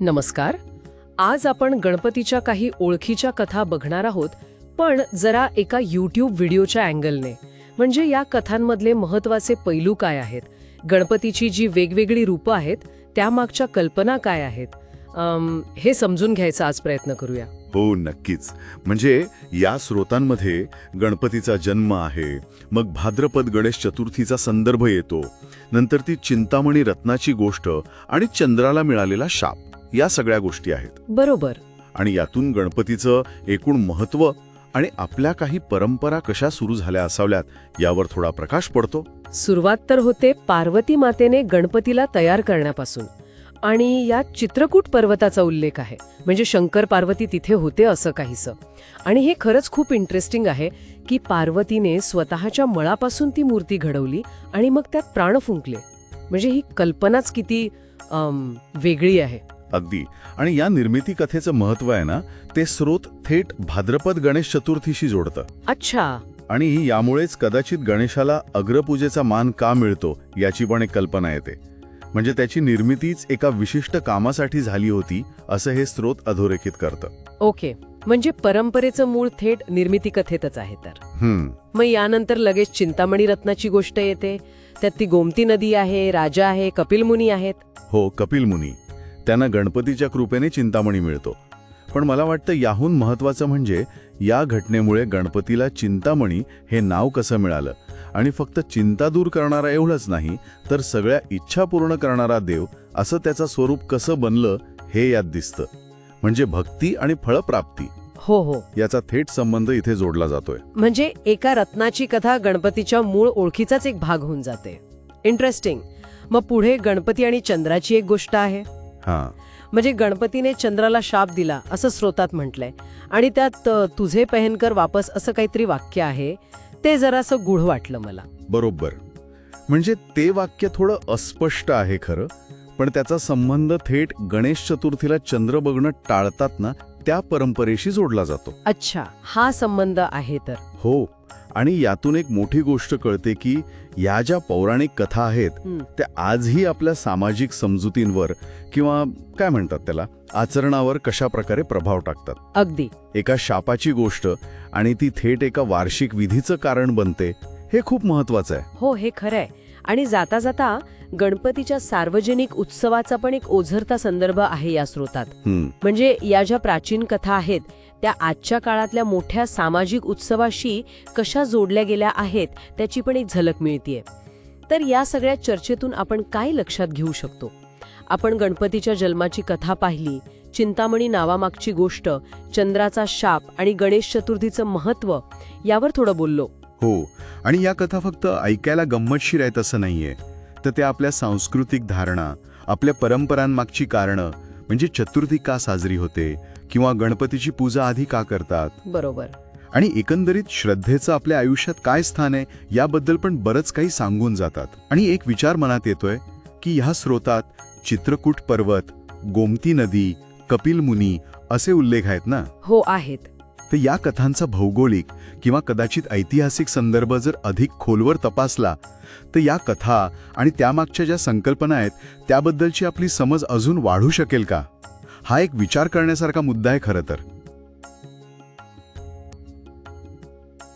नमस्कार. आज आपण गणपतीच्या काही ओळखीच्या कथा बघणार आहोत पण जरा एका यूट्यूब व्हिडिओच्या अँगलने. म्हणजे या कथांमधले महत्त्वाचे पैलू काय आहेत? गणपतीची जी वेगवेगळी रूपं आहेत त्यामागच्या कल्पना काय आहेत? अम, हे समजून घ्यायचा आज प्रयत्न करूया. हो नक्कीच. म्हणजे या स्रोतांमध्ये गणपतीचा जन्म आहे मग भाद्रपद गणेश चतुर्थीचा संदर्भ येतो नंतर ती चिंतामणी रत्नाची गोष्ट आणि चंद्राला मिळालेला शाप. या सगळ्या गोष्टी आहेत. बरोबर. आणि यातून गणपतीचं एकूण महत्त्व आणि आपल्या काही परंपरा कशा सुरू झाल्या असाव्यात यावर थोडा प्रकाश पडतो. सुरुवात तर होते पार्वती मातेने गणपतीला तयार करण्यापासून. आणि यात चित्रकूट पर्वताचा उल्लेख आहे. म्हणजे शंकर पार्वती तिथे होते असं काहीसं. आणि हे खरंच खूप इंटरेस्टिंग आहे की पार्वतीने स्वतःच्या मळापासून ती मूर्ती घडवली आणि मग त्यात प्राण फुंकले. म्हणजे ही कल्पनाच किती वेगळी आहे. अगदी. आणि या निर्मिती कथेचं महत्त्व आहे ना ते स्रोत थेट भाद्रपद गणेश चतुर्थीशी जोडतं. अच्छा. आणि यामुळेच कदाचित गणेशाला अग्रपूजेचा मान का मिळतो याची पण एक कल्पना येते. म्हणजे त्याची निर्मितीच एका विशिष्ट कामासाठी झाली होती असं हे स्रोत अधोरेखित करतं. ओके. म्हणजे परंपरेचं मूळ थेट निर्मिती कथेतच आहे तर. हम्म. मग यानंतर लगेच चिंतामणी रत्नाची गोष्ट येते. त्यात ती गोमती नदी आहे राजा आहे कपिल मुनी आहेत. हो कपिल मुनी त्यांना गणपतीच्या कृपेने चिंतामणी मिळतो. पण मला वाटतं याहून महत्वाचं म्हणजे या घटनेमुळे गणपतीला चिंतामणी हे नाव कसं मिळालं? आणि फक्त चिंता दूर करणारा एवढंच नाही तर सगळ्या इच्छा पूर्ण करणारा देव असं त्याचं स्वरूप कसं बनलं हे यात दिसतं. म्हणजे भक्ती आणि फळप्राप्ती. हो हो. याचा थेट संबंध इथे जोडला जातोय. म्हणजे एका रत्नाची कथा गणपतीच्या मूळ ओळखीचाच एक भाग होऊन जाते. इंटरेस्टिंग मग पुढे गणपती आणि चंद्राची एक गोष्ट आहे. म्हणजे गणपतीने चंद्राला शाप दिला असं स्रोतात म्हटलंय. आणि त्यात तुझे पहनकर वापस असं काहीतरी वाक्य आहे ते जरासं गुढ वाटलं मला. बरोबर. म्हणजे ते वाक्य थोडं अस्पष्ट आहे खरं पण त्याचा संबंध थेट गणेश चतुर्थीला चंद्र बघणं टाळतात ना त्या परंपरेशी जोडला जातो. अच्छा हा संबंध आहे तर. हो आणि यातून एक मोठी गोष्ट कळते की या ज्या पौराणिक कथा आहेत. त्या आजही आपल्या सामाजिक समजुतींवर किंवा काय म्हणतात त्याला आचरणावर कशा प्रकारे प्रभाव टाकतात. अगदी. एका शापाची गोष्ट आणि ती थेट एका वार्षिक विधीचं कारण बनते हे खूप महत्वाचं आहे. हो हे खरंय. आणि जाता जाता गणपतीच्या सार्वजनिक उत्सवाचा पण एक ओझरता संदर्भ आहे या स्रोतात. म्हणजे या ज्या प्राचीन कथा आहेत त्या आजच्या काळातल्या मोठ्या सामाजिक उत्सवाशी कशा जोडल्या गेल्या आहेत त्याची पण एक झलक मिळतीये. तर या सगळ्या चर्चेतून आपण काय लक्षात घेऊ शकतो? आपण गणपतीच्या जन्माची कथा पाहिली चिंतामणी नावामागची गोष्ट चंद्राचा शाप आणि गणेश चतुर्थीचं महत्त्व यावर थोडं बोललो. हो आणि या कथा फक्त ऐकायला गंमतशीर आहेत असं नाहीये. तर त्या आपल्या सांस्कृतिक धारणा आपल्या परंपरांमागची कारणं म्हणजे चतुर्थी का साजरी होते किंवा गणपतीची पूजा आधी का करतात? बरोबर. आणि एकंदरीत श्रद्धेचं आपल्या आयुष्यात काय स्थान आहे याबद्दल पण बरंच काही सांगून जातात. आणि एक विचार मनात येतोय की ह्या स्रोतात चित्रकूट पर्वत गोमती नदी कपिल मुनी असे उल्लेख आहेत ना? हो आहेत. तर या कथांचा भौगोलिक किंवा कदाचित ऐतिहासिक संदर्भ जर अधिक खोलवर तपासला तर या कथा आणि त्यामागच्या ज्या संकल्पना आहेत त्याबद्दलची आपली समज अजून वाढू शकेल का? हा एक विचार करण्यासारखा मुद्दा आहे खरं तर.